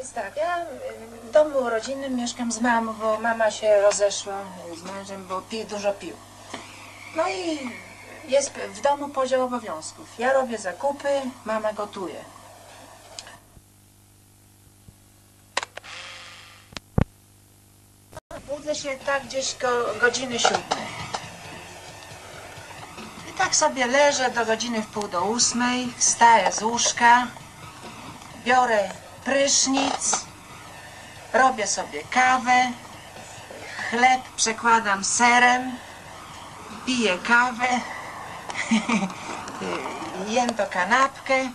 Więc tak, ja w domu rodzinnym mieszkam z mamą, bo mama się rozeszła z mężem, bo dużo pił. No i jest w domu podział obowiązków. Ja robię zakupy, mama gotuje. Budzę się tak gdzieś ko godziny siódmej. I tak sobie leżę do godziny w pół do ósmej, wstaję z łóżka, biorę prysznic, robię sobie kawę, chleb przekładam serem, piję kawę, jem to kanapkę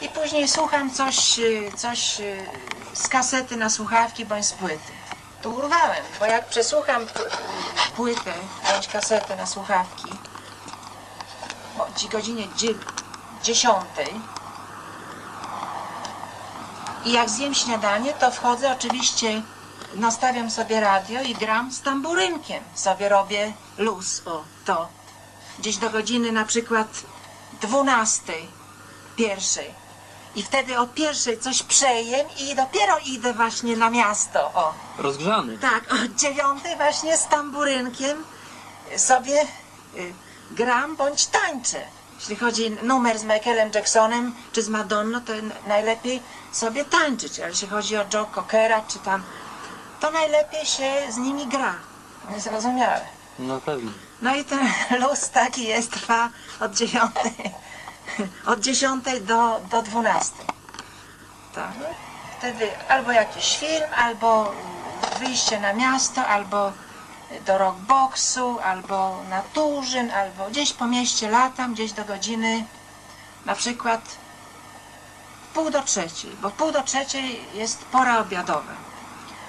i później słucham coś, coś z kasety na słuchawki bądź z płyty. Tu urwałem, bo jak przesłucham płytę bądź kasetę na słuchawki o dzi- godzinie dzie- dziesiątej i jak zjem śniadanie, to wchodzę oczywiście, nastawiam sobie radio i gram z tamburynkiem. Sobie robię luz, o to. Gdzieś do godziny na przykład dwunastej, pierwszej. I wtedy o pierwszej coś przejem i dopiero idę właśnie na miasto, o. Rozgrzany. Tak, o dziewiątej właśnie z tamburynkiem sobie y, gram bądź tańczę. Jeśli chodzi numer z Michaelem Jacksonem czy z Madonną, to najlepiej sobie tańczyć. Ale jeśli chodzi o Joe Cockera czy tam, to najlepiej się z nimi gra. Zrozumiałe. No pewnie. No i ten luz taki jest, trwa od dziewiątej, od dziesiątej do, do dwunastej. Tak. Wtedy albo jakiś film, albo wyjście na miasto, albo do rockboxu, albo na Turzyn, albo gdzieś po mieście latam, gdzieś do godziny na przykład pół do trzeciej, bo pół do trzeciej jest pora obiadowa.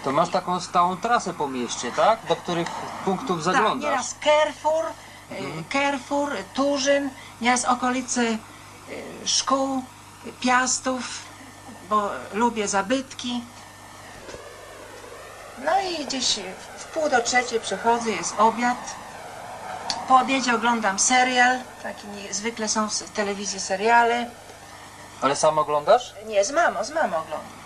To masz taką stałą trasę po mieście, tak? Do których punktów Tak, zaglądasz? nieraz Carrefour, y, Carrefour, Turzyn, nieraz okolice y, szkół, piastów, bo lubię zabytki. No i gdzieś pół do trzeciej przychodzę, jest obiad. Po obiedzie oglądam serial, taki nie- zwykle są w telewizji seriale. Ale sam oglądasz? Nie, z mamą, z mamą oglądam.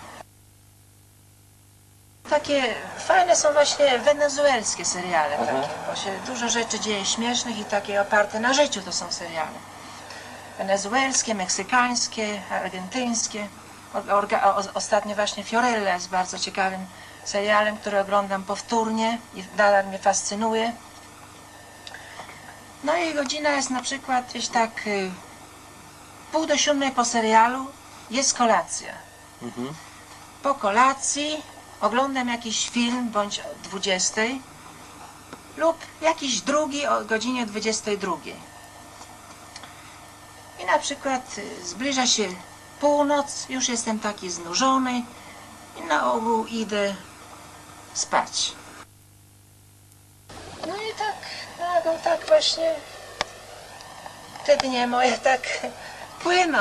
Takie fajne są właśnie wenezuelskie seriale, Mhm. takie, bo się dużo rzeczy dzieje śmiesznych i takie oparte na życiu to są seriale. Wenezuelskie, meksykańskie, argentyńskie. O, orga, o, ostatnio właśnie Fiorella jest bardzo ciekawym serialem, który oglądam powtórnie i nadal mnie fascynuje. No i godzina jest na przykład gdzieś tak y, pół do siódmej po serialu jest kolacja. Mhm. Po kolacji oglądam jakiś film bądź o 20 lub jakiś drugi o godzinie 22. I na przykład y, zbliża się północ, już jestem taki znużony i na ogół idę spać. No i tak, no, no tak właśnie te dnie moje tak płyną.